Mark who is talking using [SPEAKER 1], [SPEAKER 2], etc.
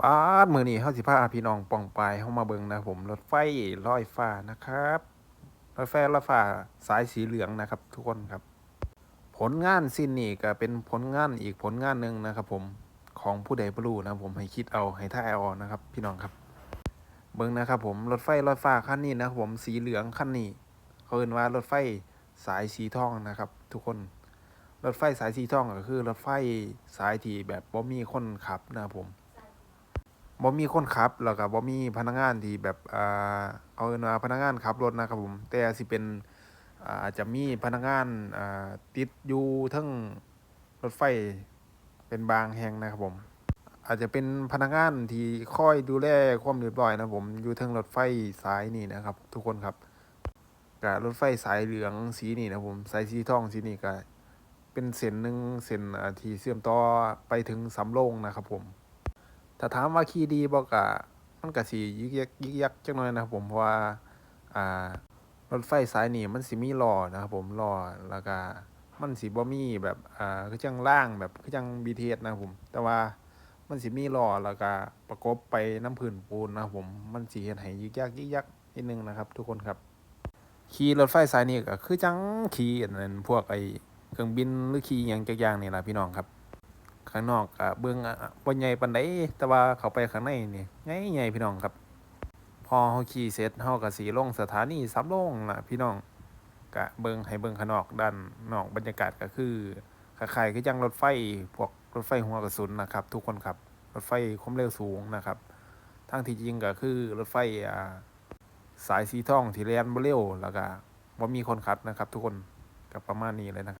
[SPEAKER 1] ป้าดมือนี้เฮาสิพาพี่น้องป่องปายเฮามาเบิ่งนะผมรถไฟลอยฟ้านะครับรถไฟลอยฟ้าสายสีเหลืองนะครับ ทุกคนครับ ผลงานสิ้นนี้ก็เป็นผลงานอีกผลงานหนึ่งนะครับ ผมของผู้ใดบ่รู้นะผมให้คิดเอาให้ท่าเอานะครับ พี่น้องครับ เบิ่งนะครับ ผมรถไฟลอยฟ้าคันนี้นะครับผมสีเหลืองคันนี้เขาเรียกว่ารถไฟสายสีทองนะครับ ทุกคนรถไฟสายสีทองก็คือรถไฟสายที่แบบบ่มีคนขับนะครับผม บ่มีคนขับแล้วก็บ่มีพนักงานที่แบบอ่าเอาเอิ้นาพนักงานขับรถนะครับผม แต่สิเป็นอาจจะมีพนักงานอ่าติดอยู่ทั้งรถไฟเป็นบางแห่งนะครับผม อาจจะเป็นพนักงานที่คอยดูแลความเรียบร้อยนะผมอยู่เทิงรถไฟสายนี่นะครับ ทุกคนครับก็รถไฟสายเหลืองสีนี่นะผมสายสีทองสีนี่ก็เป็นเส้นหนึ่งเส้นที่เชื่อมต่อไปถึงสำโรงนะครับผม ถ้าถามว่าขี่ดีบ่กะมันก็สิยึกยักยึกยักจักหน่อยนะครับผมเพราะว่าอ่ารถไฟสายนี้มันสิมีล้อนะครับผมล้อแล้วก็มันสิบ่มีแบบอ่าคือจังล่างแบบคือจัง BTS นะครับผม แต่ว่ามันสิมีล้อแล้วก็ประกบไปน้ำพื้นปูนนะครับผมมันสิเฮ็ดให้ยึกยักยึกยักนิดนึงนะครับ ทุกคนครับขี่รถไฟสายนี้ก็คือจังขี่อันนั้นพวกไอเครื่องบินหรือขี่หยังจักอย่างนี่ล่ะพี่น้องครับ ข้างนอกอะเบิ่งอะบ่ใหญ่ปานใดแต่ว่าเข้าไปข้างในนี่ใหญ่ๆพี่น้องครับ พอเฮาขี่เสร็จเฮาก็สิลงสถานีสำโรงล่ะพี่น้องก็เบิ่งให้เบิ่งข้างนอกด้านนอกบรรยากาศก็คือคล้ายๆคือจังรถไฟพวกรถไฟหัวกระสุนนะครับ ทุกคนครับรถไฟความเร็วสูงนะครับทั้งที่จริงก็คือรถไฟอ่าสายสีทองที่แล่นบ่เร็วแล้วก็บ่มีคนขับนะครับ ทุกคนก็ประมาณนี้เลยนะครับ